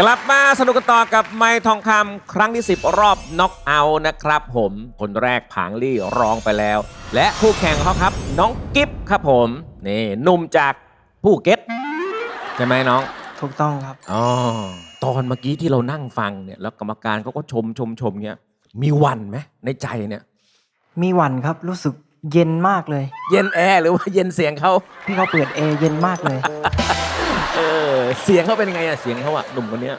กลับมาสนุกกันต่อกับไม้ทองคำครั้งที่ 10 รอบน็อกเอาท์นะครับผมคนแรกผางลี่ร้องไปแล้ว และคู่แข่งของเขาครับ น้องกิฟครับผมนี่หนุ่มจากภูเก็ตใช่ไหมน้องถูกต้องครับ อ๋อตอนเมื่อกี้ที่เรานั่งฟังเนี่ยแล้วกรรมการเขาก็ชมชมชมเงี้ยมีหวันไหมในใจเนี่ย มีหวันครับรู้สึกเย็นมากเลย เย็นแอร์หรือว่าเย็นเสียงเขาพี่เขาเปิดแอร์เย็นมากเลย เออเสียงเขาเป็นยังไงอะเสียงเขาอะหนุ่มคนเนี้ย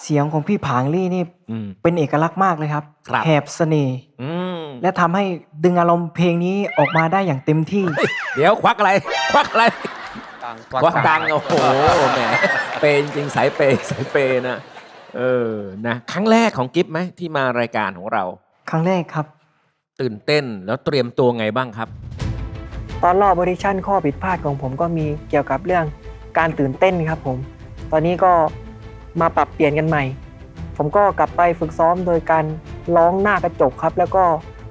เสียงของพี่ผางลี่นี่อืม เป็นเอกลักษณ์มากเลยครับครับ แหบเสน่ห์อืมและทำให้ดึงอารมณ์เพลงนี้ออกมาได้อย่างเต็มที่ เดี๋ยวควักอะไร ควักอะไรตังควักตังค์โอ้โหแหมเปย์จริงๆสายเปย์สายเปย์นะเออนะครั้งแรกของกิฟไหมที่มารายการของเรา ครั้งแรกครับ ตื่นเต้นแล้วเตรียมตัวไงบ้างครับ ตอนรอบออดิชั่นข้อผิดพลาดของผมก็มีเกี่ยวกับเรื่อง การตื่นเต้นครับผม ตอนนี้ก็มาปรับเปลี่ยนกันใหม่ ผมก็กลับไปฝึกซ้อมโดยการร้องหน้ากระจกครับ แล้วก็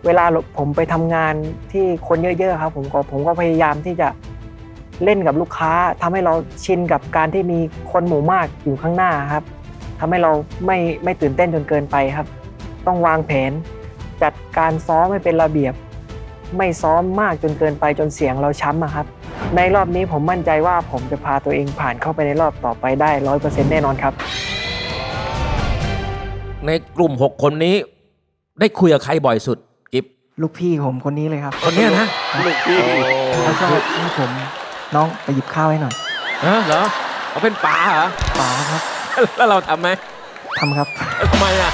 เวลาผมไปทำงานที่คนเยอะๆครับ ผมก็ผมก็พยายามที่จะเล่นกับลูกค้าทำให้เราชินกับการที่มีคนหมู่มากอยู่ข้างหน้าครับทำให้เราไม่ไม่ตื่นเต้นจนเกินไปครับ ต้องวางแผน จัดการซ้อมให้เป็นระเบียบ ไม่ซ้อมมากจนเกินไปจนเสียงเราช้ำครับ ในรอบนี้ผมมั่นใจว่าผมจะพาตัวเองผ่านเข้าไปในรอบต่อไปได้ร้อยเปอร์เซ็นต์แน่นอนครับ ในกลุ่ม 6 คนนี้ ได้คุยกับใครบ่อยสุดกิฟลูกพี่ผมคนนี้เลยครับคนเนี้ยนะลูกพี่เขาชอบให้ผมน้องไปหยิบข้าวให้หน่อยเออเหรอเขาเป็นป๋าเหรอป๋าครับ แล้วเราทำไหมทำครับทำไมอะ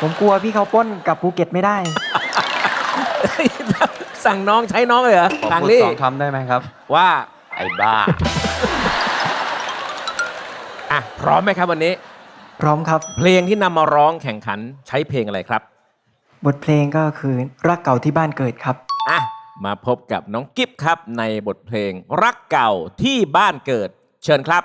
ผมกลัวพี่เขาปล้นกลับภูเก็ตไม่ได้ สั่งน้องใช้น้องเลยเหรอขอทางพูดลี่สองคำได้ไหมครับ ว่า ไอ้บ้า อะ พร้อมไหมครับวันนี้ พร้อมครับ เพลงที่นำมาร้องแข่งขันใช้เพลงอะไรครับ บทเพลงก็คือรักเก่าที่บ้านเกิดครับ อะ มาพบกับน้องกิฟครับในบทเพลงรักเก่าที่บ้านเกิด เชิญครับ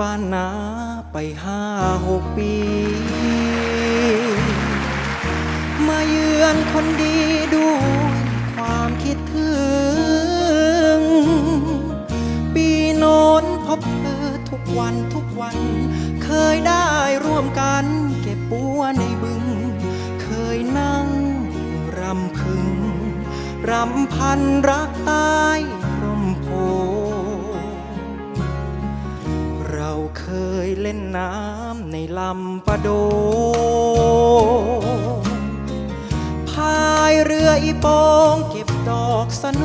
บ้านนาไปห้าหกปี มาเยือนคนดีด้วยความคิดถึง ปีโน้นพบเธอทุกวันทุกวัน เคยได้ร่วมกันเก็บบัวในบึง เคยนั่งรำพึง รำพันรักใต้ร่มโพ ยเล่นน้ำในลำปะโด พายเรืออีโปงเก็บดอกสโน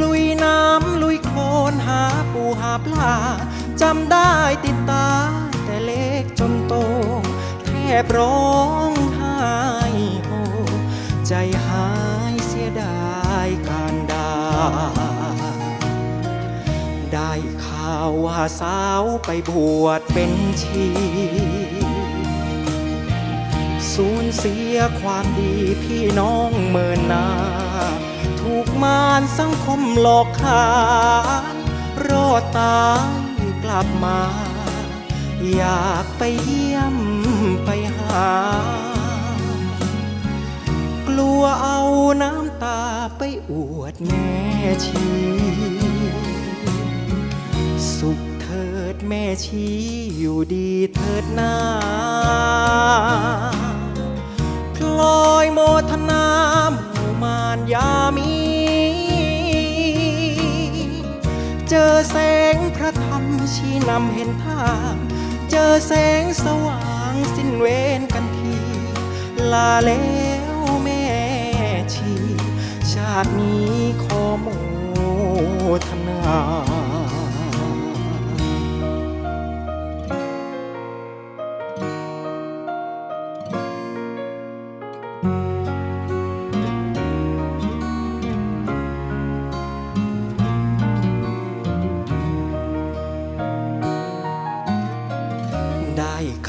ลุยน้ำลุยโคลนหาปูหาปลาจำได้ติดตา แต่เล็กจนโต แทบร้องไห้โฮใจหาวว่าสาวไปบวชเป็นชี สูญเสียความดีพี่น้องเมินนา ถูกมารสังคมหลอกขายรอดตายกลับมา อยากไปเยี่ยมไปหา กลัวเอาน้ำตาไปอวดแม่ชี สุขเถิดแม่ชีอยู่ดีเถิดนาพลอยโมทนาหมู่มานยามี เจอแสงพระธรรมชี้นำเห็นทาง เจอแสงสว่างสิ้นเวรกันที ลาแล้วแม่ชี ชาตินี้ขอโมทนา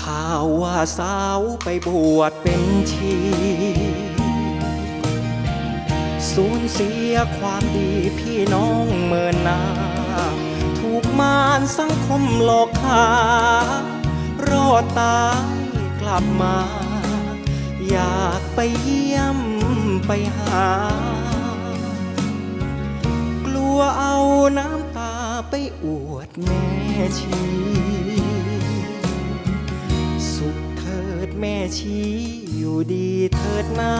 ข่าวว่าสาวไปบวชเป็นชีสูญเสียความดีพี่น้องเมินนา ถูกมารสังคมหลอกขารอดตายกลับมา อยากไปเยี่ยมไปหา กลัวเอาน้ำตาไปอวดแม่ชี แม่ชีอยู่ดีเถิดนา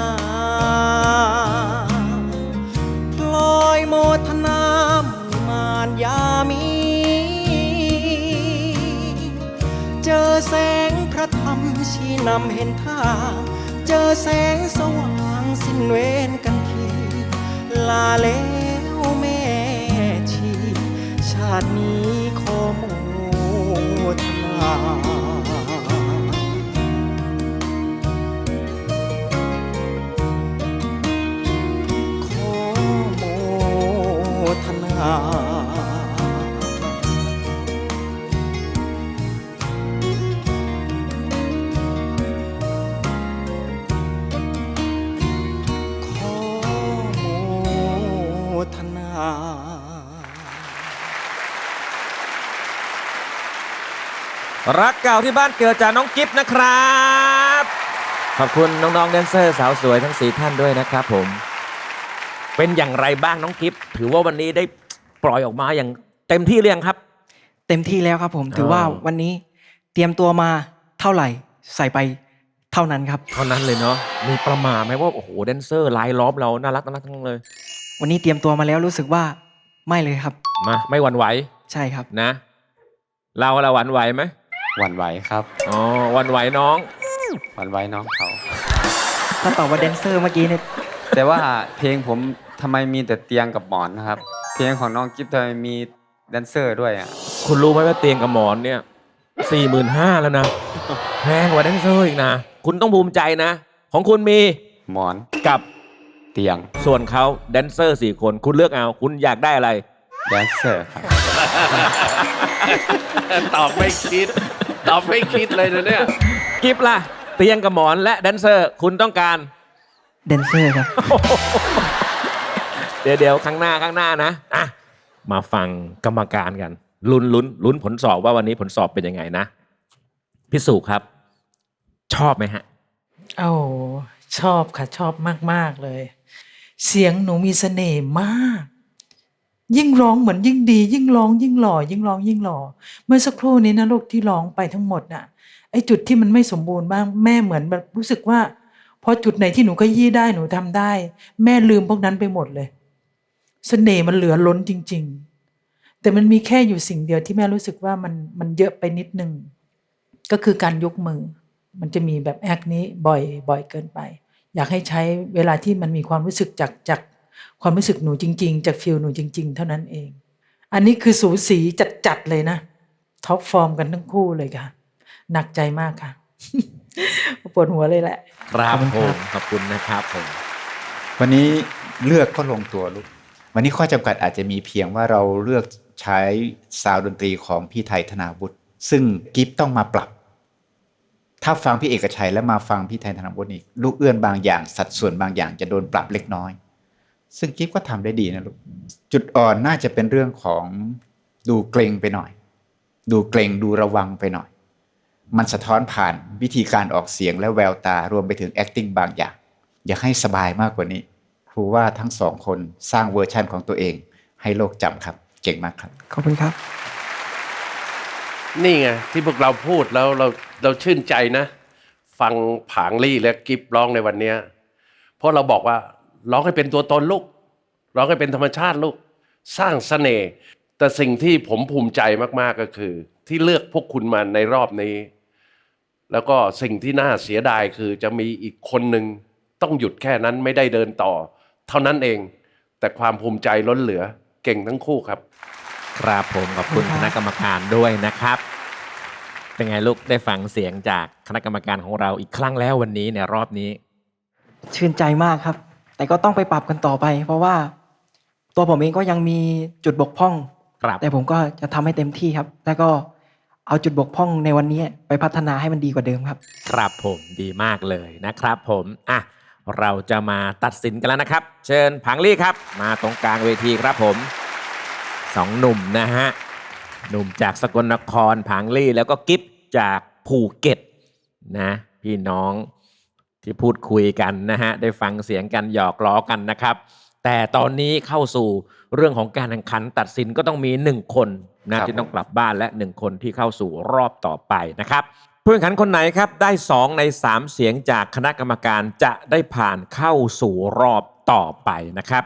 พลอยโมทนามมานยามี เจอแสงพระธรรมชี้นำเห็นทางเจอแสงสว่างสิ้นเวรกันทีลาแล้วแม่ชี ชาตินี้ขอโมทนา รักเก่าที่บ้านเกิดจากน้องกิฟต์นะครับ ขอบคุณน้องๆแดนเซอร์สาวสวยทั้งสี่ท่านด้วยนะครับผม เป็นอย่างไรบ้างน้องกิฟต์ถือว่าวันนี้ได้ปล่อยออกมาอย่างเต็มที่เรียงครับ เต็มที่แล้วครับผมถือว่าอ๋อวันนี้เตรียมตัวมาเท่าไหร่ใส่ไปเท่านั้นครับ เท่านั้นเลยเนาะมีประมาทไหมว่าโอ้โหแดนเซอร์ลายล้อมเราน่ารักน่ารักทั้งนั้นเลย วันนี้เตรียมตัวมาแล้วรู้สึกว่าไม่เลยครับ มาไม่หวั่นไหวใช่ครับนะ เราเราหวั่นไหวไหม หวั่นไหวครับอ๋อหวั่นไหวน้อง หวั่นไหวน้องเขาถ้าตอบว่าแดนเซอร์เมื่อกี้เนี่ยแต่ว่าเพลงผมทำไมมีแต่เตียงกับหมอนนะครับ เพลงของน้องกิฟต์ทำไมมีแดนเซอร์ด้วยอะคุณรู้ไหมว่าเตียงกับหมอนเนี่ยสี่หมื่นห้าแล้วนะ แพงกว่าแดนเซอร์อีกนะ คุณต้องภูมิใจนะ ของคุณมีหมอนกับเตียงส่วนเขาแดนเซอร์สี่คน คุณเลือกเอา คุณอยากได้อะไร แดนเซอร์ครับ ตอบไม่คิด ตอบไม่คิดเลยนะเนี่ย กิฟล่ะ เตียงกับหมอนและแดนเซอร์ คุณต้องการ แดนเซอร์ครับ เดี๋ยวเดี๋ยวข้างหน้าข้างหน้านะอะมาฟังกรรมการกัน ลุ้นลุ้นลุ้นผลสอบว่าวันนี้ผลสอบเป็นยังไงนะพิสูจครับ ชอบไหมฮะ โอ้ชอบค่ะ ชอบมาก ๆ เลย เสียงหนูมีเสน่ห์มาก ยิ่งร้องเหมือนยิ่งดี ยิ่งร้อง ยิ่งหล่อ ยิ่งร้อง ยิ่งหล่อ เมื่อสักครู่นี้นะลูกที่ร้องไปทั้งหมดน่ะไอ้จุดที่มันไม่สมบูรณ์บ้างแม่เหมือนแบบรู้สึกว่าพอจุดไหนที่หนูขยี้ได้หนูทำได้ แม่ลืมพวกนั้นไปหมดเลยเสน่ห์มันเหลือล้นจริง ๆ แต่มันมีแค่อยู่สิ่งเดียวที่แม่รู้สึกว่ามันมันเยอะไปนิดนึงก็คือการยกมือ มันจะมีแบบแอคนี้บ่อยบ่อยเกินไป อยากให้ใช้เวลาที่มันมีความรู้สึกจากจาก ความรู้สึกหนูจริง ๆ จากฟิลหนูจริง ๆ เท่านั้นเอง อันนี้คือสูสีจัดๆเลยนะท็อปฟอร์มกันทั้งคู่เลยค่ะ หนักใจมากค่ะปวดหัวเลยแหละ ครับขอบคุณผครับมขอบคุณนะครับผมวันนี้เลือกก็ลงตัวลูกวันนี้ข้อจำกัดอาจจะมีเพียงว่าเราเลือกใช้ซาวด์ดนตรีของพี่ไทยธนาวุฒิซึ่งกิฟต้องมาปรับ ถ้าฟังพี่เอกชัยแล้วมาฟังพี่ไทยธนาวุฒิอีกลูกเอื้อนบางอย่างสัดส่วนบางอย่างจะโดนปรับเล็กน้อย ซึ่งกิฟก็ทำได้ดีนะลูกจุดอ่อนน่าจะเป็นเรื่องของดูเกรงไปหน่อย ดูเกรงดูระวังไปหน่อย มันสะท้อนผ่านวิธีการออกเสียงและแววตารวมไปถึง acting บางอย่าง อยากให้สบายมากกว่านี้ครูว่าทั้งสองคนสร้างเวอร์ชั่นของตัวเอง ให้โลกจำครับ เก่งมากครับ ขอบคุณครับ นี่ไงที่พวกเราพูดแล้วเราเราชื่นใจนะ ฟังผางลี่และกิฟร้องในวันเนี้ยเพราะเราบอกว่า ร้องให้เป็นตัวตนลูกร้องให้เป็นธรรมชาติลูกสร้างเสน่ห์แต่สิ่งที่ผมภูมิใจมากๆก็คือ ที่เลือกพวกคุณมาในรอบนี้ แล้วก็สิ่งที่น่าเสียดายคือจะมีอีกคนหนึ่งต้องหยุดแค่นั้นไม่ได้เดินต่อ เท่านั้นเอง แต่ความภูมิใจล้นเหลือเก่งทั้งคู่ครับ ครับผมขอบคุณขอบคุณคครับณะกรรมการด้วยนะครับ เป็นไงลูกได้ฟังเสียงจากคณะกรรมการของเราอีกครั้งแล้ววันนี้ในรอบนี้ ชื่นใจมากครับ แต่ก็ต้องไปปรับกันต่อไป เพราะว่า ตัวผมเองก็ยังมีจุดบกพร่อง ครับแต่ผมก็จะทำให้เต็มที่ครับ แล้วก็เอาจุดบกพร่องในวันนี้ไปพัฒนาให้มันดีกว่าเดิมครับ ครับผมดีมากเลยนะครับผมอะเราจะมาตัดสินกันแล้วนะครับ เชิญพังลี่ครับ มาตรงกลางเวทีครับผมสองหนุ่มนะฮะหนุ่มจากสกลนครพังลี่แล้วก็กิฟจากภูเก็ตนะ พี่น้อง ที่พูดคุยกันนะฮะได้ฟังเสียงกันหยอกล้อกันนะครับ แต่ตอนนี้เข้าสู่เรื่องของการแข่งขันตัดสินก็ต้องมีหนึ่งคนนะครับที่ต้องกลับบ้านและหนึ่งคนที่เข้าสู่รอบต่อไปนะครับผู้แข่งขันคนไหนครับได้ 2 ใน 3 เสียงจากคณะกรรมการจะได้ผ่านเข้าสู่รอบต่อไปนะครับ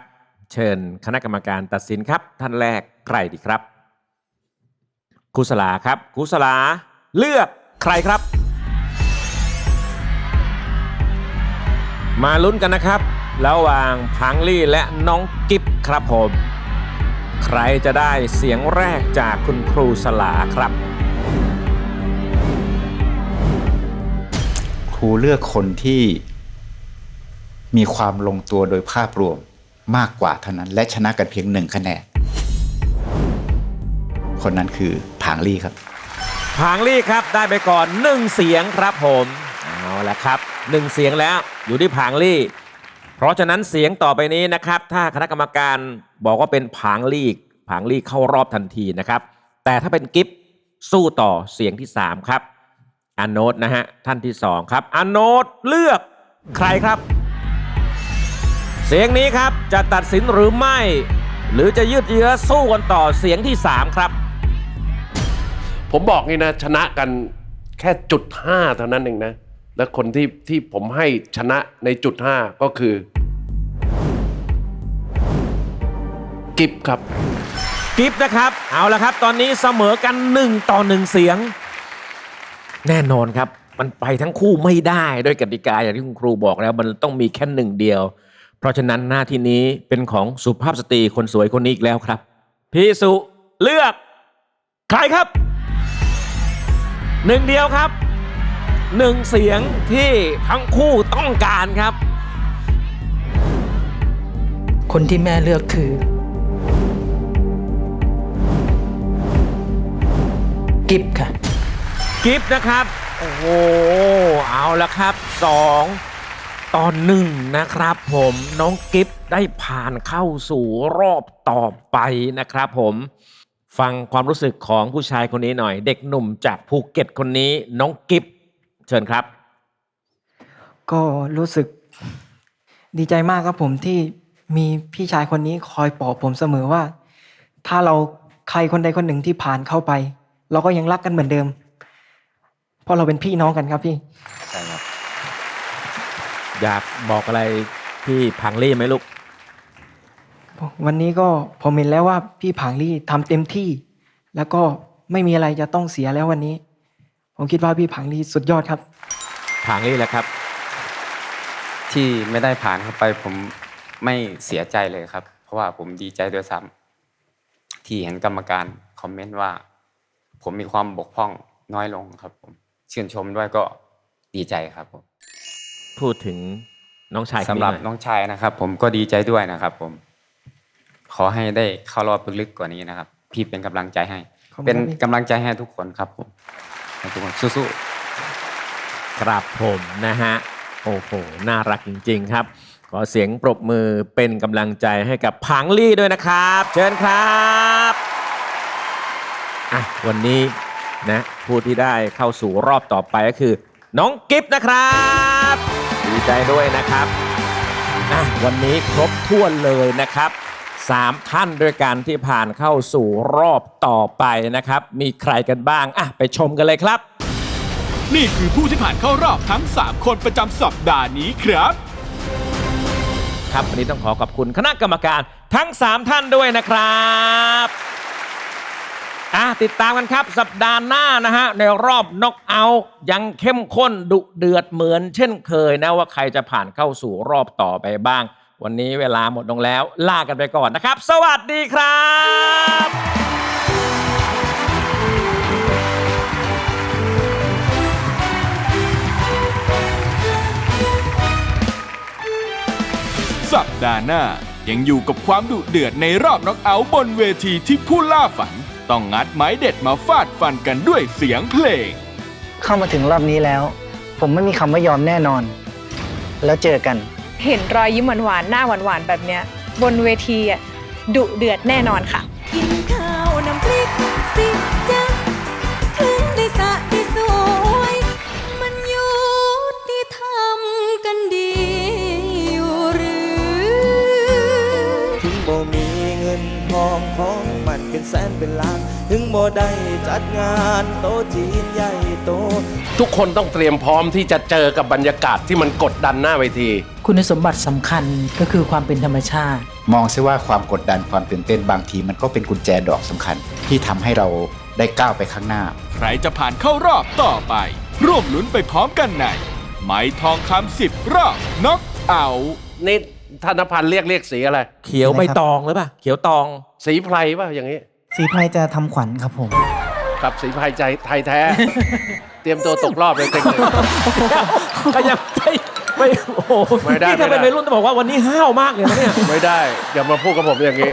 เชิญคณะกรรมการตัดสินครับ ท่านแรกใครดีครับครูสลาครับครูสลาเลือกใครครับ มาลุ้นกันนะครับ ระหว่างพังลี่และน้องกิฟครับผม ใครจะได้เสียงแรกจากคุณครูสลาครับ ครูเลือกคนที่มีความลงตัวโดยภาพรวมมากกว่าเท่านั้น และชนะกันเพียงหนึ่งคะแนน คนนั้นคือผางลี่ครับผางลี่ครับได้ไปก่อนหนึ่งเสียงครับผมเอา ละครับหนึ่งเสียงแล้วอยู่ที่ผางลี่ เพราะฉะนั้นเสียงต่อไปนี้นะครับ ถ้าคณะกรรมการบอกว่าเป็นผางลี่ผางลี่เข้ารอบทันทีนะครับ แต่ถ้าเป็นกิฟสู้ต่อเสียงที่ 3 ครับอาโนตนะฮะท่านที่ 2 ครับอาโนตเลือกใครครับ เสียงนี้ครับจะตัดสินหรือไม่ หรือจะยืดเยื้อสู้กันต่อเสียงที่ 3 ครับ ผมบอกนี่นะ ชนะกันแค่จุดห้าเท่านั้นเองนะ แล้วคนที่ที่ผมให้ชนะในจุดห้าก็คือ กิฟครับ กิฟต์นะครับ เอาละครับ ตอนนี้เสมอกัน 1 ต่อ 1 เสียง แน่นอนครับ มันไปทั้งคู่ไม่ได้ด้วยกติกาอย่างที่คุณครูบอกแล้ว มันต้องมีแค่หนึ่งเดียว เพราะฉะนั้นหน้าที่นี้เป็นของสุภาพสตรีคนสวยคนนี้อีกแล้วครับ พี่สุเลือก ใครครับหนึ่งเดียวครับ หนึ่งเสียงที่ทั้งคู่ต้องการครับ คนที่แม่เลือกคือ กิฟค่ะ กิฟต์นะครับ โอ้โห เอาละครับสองตอนหนึ่งนะครับผมน้องกิฟต์ได้ผ่านเข้าสู่รอบต่อไปนะครับผม ฟังความรู้สึกของผู้ชายคนนี้หน่อย เด็กหนุ่มจากภูเก็ตคนนี้น้องกิฟต์ เชิญครับ ก็รู้สึกดีใจมากครับผมที่มีพี่ชายคนนี้คอยปลอบผมเสมอว่า ถ้าเราใครคนใดคนหนึ่งที่ผ่านเข้าไป เราก็ยังรักกันเหมือนเดิม เพราะเราเป็นพี่น้องกันครับพี่ใช่ครับอยากบอกอะไรพี่พังลี่ไหมลูก วันนี้ก็ผมเห็นแล้วว่าพี่ผางลี่ทำเต็มที่ แล้วก็ไม่มีอะไรจะต้องเสียแล้ววันนี้ ผมคิดว่าพี่ผางลี่สุดยอดครับพังลี่แหละครับ ที่ไม่ได้ผ่านเข้าไปผมไม่เสียใจเลยครับ เพราะว่าผมดีใจด้วยซ้ำที่เห็นกรรมการคอมเมนต์ว่า ผมมีความบกพร่องน้อยลงครับ ผมชื่นชมด้วยก็ดีใจครับผมพูดถึงน้องชายคนสำนี้หรับน่อยน้องชายนะครับ ผมก็ดีใจด้วยนะครับ ผม ขอให้ได้เข้ารอบลึกๆกว่านี้นะครับ พี่เป็นกำลังใจให้ ขอบคุณครับ เป็นพี่กำลังใจให้ทุกคนครับผมให้ ทุกคนสู้ๆครับผมนะฮะ โอ้โห น่ารักจริง ๆ ครับ ขอเสียงปรบมือเป็นกำลังใจให้กับพังลี่ด้วยนะครับ เชิญครับอะวันนี้นะผู้ที่ได้เข้าสู่รอบต่อไปก็คือ น้องกิฟต์นะครับ ดีใจด้วยนะครับอะวันนี้ครบถ้วนเลยนะครับ สามท่านด้วยกันที่ผ่านเข้าสู่รอบต่อไปนะครับ มีใครกันบ้าง อะ ไปชมกันเลยครับ นี่คือผู้ที่ผ่านเข้ารอบทั้ง 3 คนประจำสัปดาห์นี้ครับ ครับวันนี้ต้องขอขอบคุณคณะกรรมการทั้ง 3 ท่านด้วยนะครับอะติดตามกันครับสัปดาห์หน้านะฮะ ในรอบน็อกเอาท์ยังเข้มข้นดุเดือดเหมือนเช่นเคยนะว่าใครจะผ่านเข้าสู่รอบต่อไปบ้าง วันนี้เวลาหมดลงแล้ว ลากันไปก่อนนะครับ สวัสดีครับสัปดาห์หน้ายังอยู่กับความดุเดือดในรอบน็อกเอาท์บนเวทีที่ผู้ล่าฝัน ต้องงัดไม้เด็ดมาฟาดฟันกันด้วยเสียงเพลง เข้ามาถึงรอบนี้แล้ว ผมไม่มีคำว่ายอมแน่นอน แล้วเจอกัน เห็นรอยยิ้มหวานๆหน้าหวานๆแบบเนี้ย บนเวทีอะดุเดือดแน่นอนค่ะ กินข้าวน้ำพริกสิจ๊ เป็นแสนเป็นล้าน ถึงบ่ได้จัดงานโตจีนใหญ่โต ทุกคนต้องเตรียมพร้อมที่จะเจอกับบรรยากาศที่มันกดดันหน้าเวที คุณสมบัติสำคัญก็คือความเป็นธรรมชาติ มองซิว่าความกดดันความตื่นเต้นบางที มันก็เป็นกุญแจดอกสำคัญ ที่ทำให้เราได้ก้าวไปข้างหน้า ใครจะผ่านเข้ารอบต่อไป ร่วมลุ้นไปพร้อมกันใน ไม้ทองคำสิบรอบน็อกเอาท์นี่ ธนพันธ์เรียกเรียกสีอะไร เขียวใบตองหรือเปล่าเขียวตอง สีไพรป่ะอย่างนี้ สีไพรจะทำขวัญครับผม ครับสีไพรใจไทยแท้ เตรียมตัวตกรอบเลยเต็งเลยก็ยังไม่ไม่โอ้โหไม่ได้นี่ถ้าเป็นไม่ได้ วัยรุ่นจะบอกว่าวันนี้ห้าวมากเลยนะเนี่ย ไม่ได้ อย่ามาพูดกับผมอย่างนี้